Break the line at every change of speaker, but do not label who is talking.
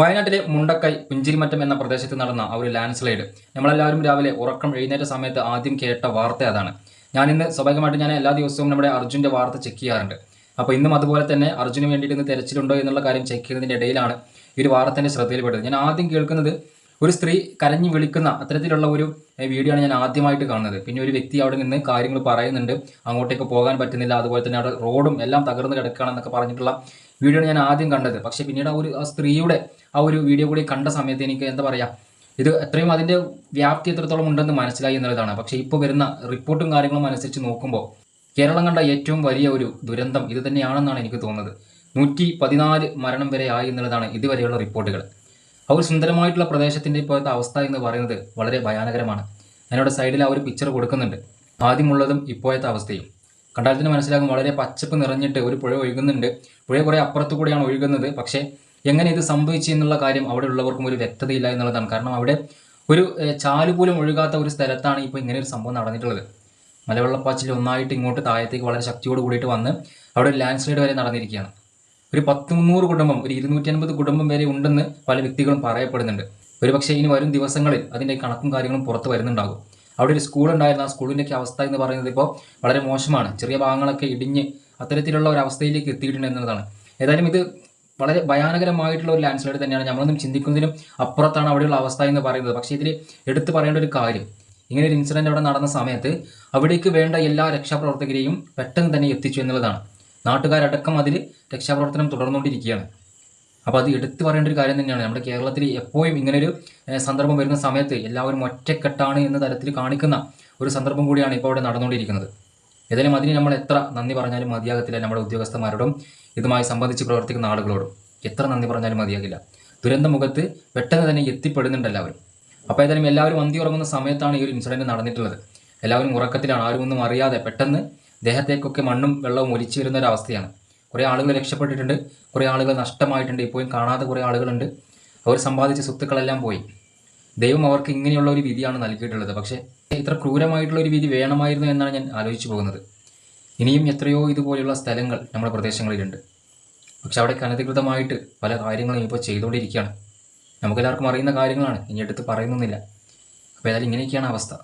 വയനാട്ടിലെ മുണ്ടക്കൈ പുഞ്ചിരിമറ്റം എന്ന പ്രദേശത്ത് നടന്ന ഒരു ലാൻഡ് സ്ലൈഡ് നമ്മളെല്ലാവരും രാവിലെ ഉറക്കം എഴുന്നേറ്റ സമയത്ത് ആദ്യം കേട്ട വാർത്ത അതാണ്. ഞാൻ ഇന്ന് സ്വാഭാവികമായിട്ട് ഞാൻ എല്ലാ ദിവസവും നമ്മുടെ അർജുന്റെ വാർത്ത ചെക്ക് ചെയ്യാറുണ്ട്. അപ്പോൾ ഇന്നും അതുപോലെ തന്നെ അർജുന് വേണ്ടിയിട്ട് ഇന്ന് തിരച്ചിലുണ്ടോ എന്നുള്ള കാര്യം ചെക്ക് ചെയ്യുന്നതിന്റെ ഇടയിലാണ് ഈ ഒരു വാർത്തേന്റെ ശ്രദ്ധയിൽപ്പെട്ടത്. ഞാൻ ആദ്യം കേൾക്കുന്നത് ഒരു സ്ത്രീ കരഞ്ഞു വിളിക്കുന്ന അത്തരത്തിലുള്ള ഒരു വീഡിയോ ആണ് ഞാൻ ആദ്യമായിട്ട് കാണുന്നത്. പിന്നെ ഒരു വ്യക്തി അവിടെ നിന്ന് കാര്യങ്ങൾ പറയുന്നുണ്ട്. അങ്ങോട്ടേക്ക് പോകാൻ പറ്റുന്നില്ല. അതുപോലെ തന്നെ അവിടെ റോഡും എല്ലാം തകർന്ന് കിടക്കുകയാണെന്നൊക്കെ പറഞ്ഞിട്ടുള്ള വീഡിയോ ആണ് ഞാൻ ആദ്യം കണ്ടത്. പക്ഷേ പിന്നീട് ആ ഒരു സ്ത്രീയുടെ ആ ഒരു വീഡിയോ കൂടി കണ്ട സമയത്ത് എനിക്ക് എന്താ പറയുക ഇത് എത്രയും അതിന്റെ വ്യാപ്തി എത്രത്തോളം ഉണ്ടെന്ന് മനസ്സിലായി എന്നുള്ളതാണ്. പക്ഷേ ഇപ്പോൾ വരുന്ന റിപ്പോർട്ടും കാര്യങ്ങളും അനുസരിച്ച് നോക്കുമ്പോൾ കേരളം കണ്ട ഏറ്റവും വലിയ ഒരു ദുരന്തം ഇത് തന്നെയാണെന്നാണ് എനിക്ക് തോന്നുന്നത്. നൂറ്റി പതിനാല് മരണം വരെ ആയി എന്നുള്ളതാണ് ഇതുവരെയുള്ള റിപ്പോർട്ടുകൾ. ആ ഒരു സുന്ദരമായിട്ടുള്ള പ്രദേശത്തിന്റെ ഇപ്പോഴത്തെ അവസ്ഥ എന്ന് പറയുന്നത് വളരെ ഭയാനകരമാണ്. അതിനോട് സൈഡിൽ ആ ഒരു പിക്ചർ കൊടുക്കുന്നുണ്ട്. ആദ്യമുള്ളതും ഇപ്പോഴത്തെ അവസ്ഥയും. കണ്ടാൽ തന്നെ മനസ്സിലാകും വളരെ പച്ചപ്പ് നിറഞ്ഞിട്ട് ഒരു പുഴ ഒഴുകുന്നുണ്ട്. പുഴ കുറേ അപ്പുറത്തു കൂടിയാണ് ഒഴുകുന്നത്. പക്ഷേ എങ്ങനെ ഇത് സംഭവിച്ചു എന്നുള്ള കാര്യം അവിടെ ഉള്ളവർക്കും ഒരു വ്യക്തതയില്ല എന്നുള്ളതാണ്. കാരണം അവിടെ ഒരു ചാൽ പോലും ഒഴുകാത്ത ഒരു സ്ഥലത്താണ് ഇപ്പോൾ ഇങ്ങനെ ഒരു സംഭവം നടന്നിട്ടുള്ളത്. മലവെള്ളപ്പാച്ചിൽ ഒന്നായിട്ട് ഇങ്ങോട്ട് താഴത്തേക്ക് വളരെ ശക്തിയോട് കൂടിയിട്ട് വന്ന് അവിടെ ഒരു ലാൻഡ് സ്ലൈഡ് വരെ നടന്നിരിക്കുകയാണ്. ഒരു പത്ത് മുന്നൂറ് കുടുംബം ഒരു ഇരുന്നൂറ്റി അൻപത് കുടുംബം വരെ ഉണ്ടെന്ന് പല വ്യക്തികളും പറയപ്പെടുന്നുണ്ട്. ഒരുപക്ഷെ ഇനി വരും ദിവസങ്ങളിൽ അതിന്റെ കണക്കും കാര്യങ്ങളും പുറത്ത് വരുന്നുണ്ടാകും. അവിടെ ഒരു സ്കൂൾ ഉണ്ടായിരുന്ന. ആ സ്കൂളിന്റെയൊക്കെ അവസ്ഥ എന്ന് പറയുന്നത് ഇപ്പോൾ വളരെ മോശമാണ്. ചെറിയ ഭാഗങ്ങളൊക്കെ ഇടിഞ്ഞ് അത്തരത്തിലുള്ള ഒരു അവസ്ഥയിലേക്ക് എത്തിയിട്ടുണ്ട് എന്നതാണ് ഏതായാലും ഇത് വളരെ ഭയാനകരമായിട്ടുള്ള ഒരു ലാൻഡ് സ്ലൈഡ് തന്നെയാണ്. നമ്മളൊന്നും ചിന്തിക്കുന്നതിനും അപ്പുറത്താണ് അവിടെയുള്ള അവസ്ഥ എന്ന് പറയുന്നത്. പക്ഷേ ഇതിൽ എടുത്തു പറയേണ്ട ഒരു കാര്യം ഇങ്ങനെ ഒരു ഇൻസിഡന്റ് അവിടെ നടന്ന സമയത്ത് അവിടേക്ക് വേണ്ട എല്ലാ രക്ഷാപ്രവർത്തകരെയും പെട്ടെന്ന് തന്നെ എത്തിച്ചു എന്നുള്ളതാണ്. നാട്ടുകാരടക്കം അതിൽ രക്ഷാപ്രവർത്തനം തുടർന്നുകൊണ്ടിരിക്കുകയാണ്. അപ്പോൾ അത് എടുത്തു പറയേണ്ട ഒരു കാര്യം തന്നെയാണ്. നമ്മുടെ കേരളത്തിൽ എപ്പോഴും ഇങ്ങനൊരു സന്ദർഭം വരുന്ന സമയത്ത് എല്ലാവരും ഒറ്റക്കെട്ടാണ് എന്ന തരത്തിൽ കാണിക്കുന്ന ഒരു സന്ദർഭം കൂടിയാണ് ഇപ്പോൾ അവിടെ നടന്നുകൊണ്ടിരിക്കുന്നത്. ഏതായാലും അതിന് നമ്മൾ എത്ര നന്ദി പറഞ്ഞാലും മതിയാകത്തില്ല നമ്മുടെ ഉദ്യോഗസ്ഥന്മാരോടും ഇതുമായി സംബന്ധിച്ച് പ്രവർത്തിക്കുന്ന ആളുകളോടും. എത്ര നന്ദി പറഞ്ഞാലും മതിയാകില്ല. ദുരന്ത മുഖത്ത് പെട്ടെന്ന് തന്നെ എത്തിപ്പെടുന്നുണ്ട് എല്ലാവരും. അപ്പോൾ ഏതായാലും എല്ലാവരും അന്തി ഉറങ്ങുന്ന സമയത്താണ് ഈ ഒരു ഇൻസിഡന്റ് നടന്നിട്ടുള്ളത്. എല്ലാവരും ഉറക്കത്തിലാണ്. ആരും ഒന്നും അറിയാതെ പെട്ടെന്ന് ദേഹത്തേക്കൊക്കെ മണ്ണും വെള്ളവും ഒലിച്ചു വരുന്ന ഒരു അവസ്ഥയാണ് കുറേ ആളുകൾ രക്ഷപ്പെട്ടിട്ടുണ്ട് കുറേ ആളുകൾ നഷ്ടമായിട്ടുണ്ട്. ഇപ്പോഴും കാണാതെ കുറേ ആളുകളുണ്ട്. അവർ സമ്പാദിച്ച സ്വത്തുക്കളെല്ലാം പോയി. ദൈവം അവർക്ക് ഇങ്ങനെയുള്ള ഒരു വിധിയാണ് നൽകിയിട്ടുള്ളത്. പക്ഷേ ഇത്ര ക്രൂരമായിട്ടുള്ള ഒരു വിധി വേണമായിരുന്നു എന്നാണ് ഞാൻ ആലോചിച്ചു പോകുന്നത്. ഇനിയും എത്രയോ ഇതുപോലെയുള്ള സ്ഥലങ്ങൾ നമ്മുടെ പ്രദേശങ്ങളിലുണ്ട്. പക്ഷെ അവിടെ അനധികൃതമായിട്ട് പല കാര്യങ്ങളും ഇപ്പോൾ ചെയ്തുകൊണ്ടിരിക്കുകയാണ്. നമുക്കെല്ലാവർക്കും അറിയുന്ന കാര്യങ്ങളാണ്. ഇനി എടുത്ത് പറയുന്നില്ല അപ്പോൾ ഏതായാലും ഇങ്ങനെയൊക്കെയാണ് അവസ്ഥ.